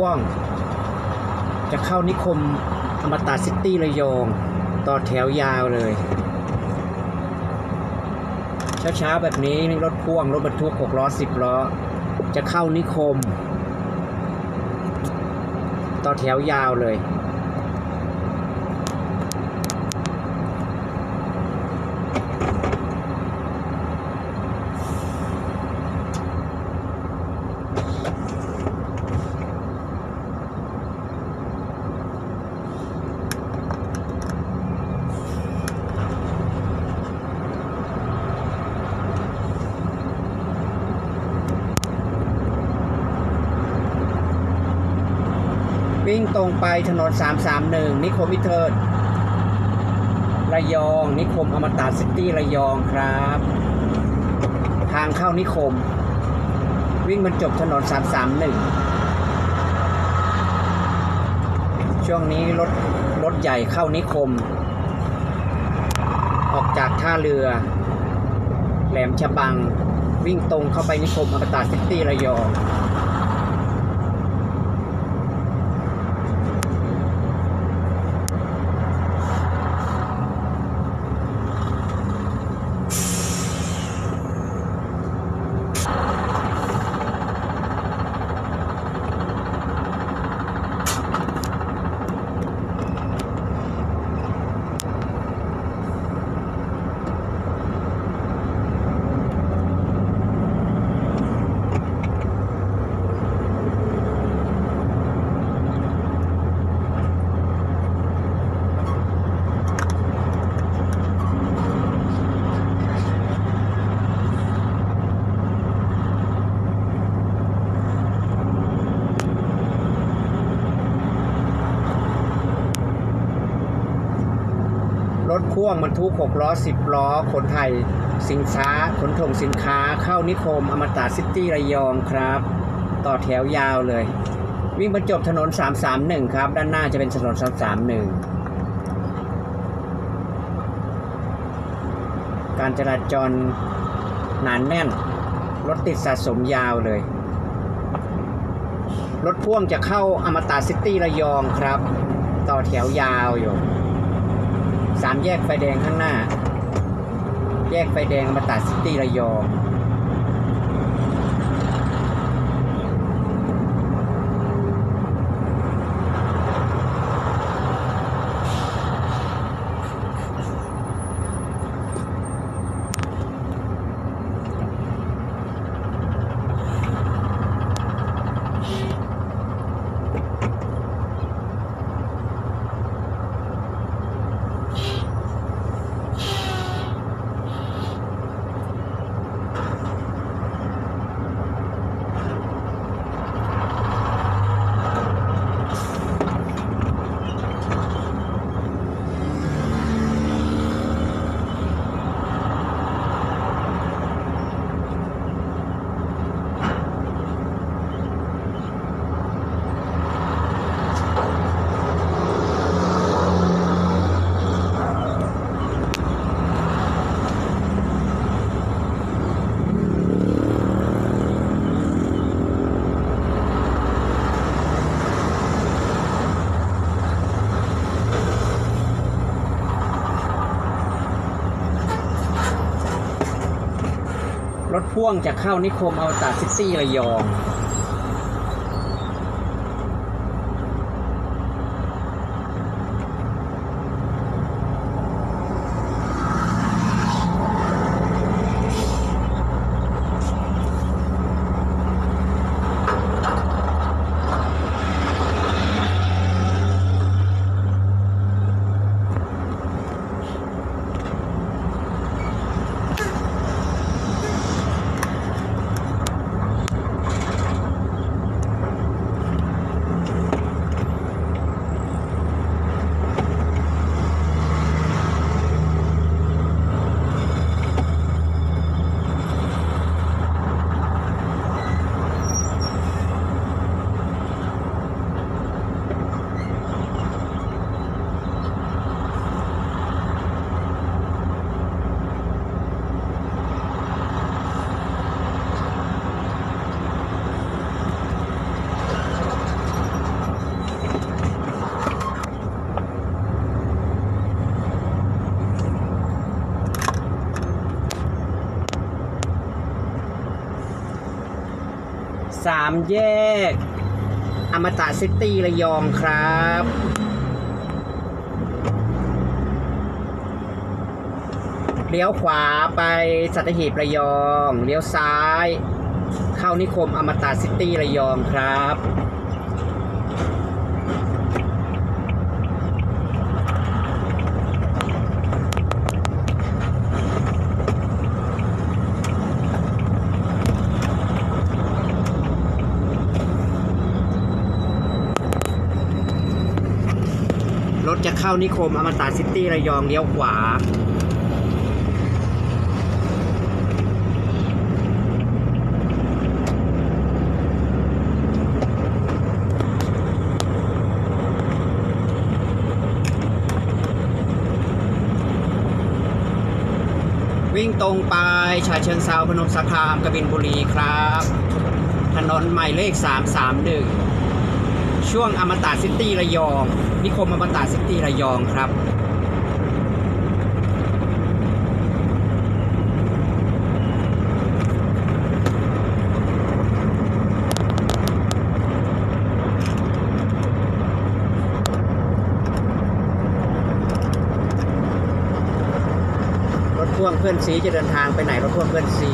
พ่วง จะเข้านิคมอมตะซิตี้ระยอง ต่อแถวยาวเลย เช้าๆแบบนี้รถพ่วง รถบรรทุก6ล้อ 10 ล้อ จะเข้านิคม ต่อแถวยาวเลย วิ่งตรงไปถนน 331 นิคมวิเทิร์ระยอง นิคมอมตะซิตี้ระยองครับ ทางเข้านิคม วิ่งบรรจบถนน 331 ช่วงนี้รถรถใหญ่เข้านิคม ออกจากท่าเรือ แหลมฉบัง วิ่งตรงเข้าไปนิคมอมตะซิตี้ระยอง ถพ่วงบรรทุก6ล้อ 10 ล้อ ขนไถ่สินค้า ขนถ่งสินค้า เข้านิคม อมตะซิตี้ระยองครับ ต่อแถวยาวเลย วิ่งบรรจบถนน 331 ครับ ด้านหน้าจะเป็นถนน 331 การจราจรหนานแน่น รถติดสะสมยาวเลย รถพ่วงจะเข้าอมตะซิตี้ระยองครับ ต่อแถวยาวอยู่ สามแยกไฟแดงข้างหน้า แยกไฟแดงมาตัดซิตี้ระยอง รถพ่วงจะเข้านิคมอวตารซิตี้ระยอง สามแยก อมตะซิตี้ระยองครับ เลี้ยวขวาไปสัตหีบระยอง เลี้ยวซ้าย เข้านิคมอมตะซิตี้ระยองครับ จะเข้านิคมอมตะซิตี้ระยองเลี้ยวขวา วิ่งตรงไปชาเชิงเซาพนมสารคามกบินบุรีครับ ถนนหมายเลข 331 ช่วงอมตะซิตี้ระยอง นิคมอมตะซิตี้ระยองครับ รถพ่วงเพื่อนซีจะเดินทางไปไหนรถพ่วงเพื่อนซี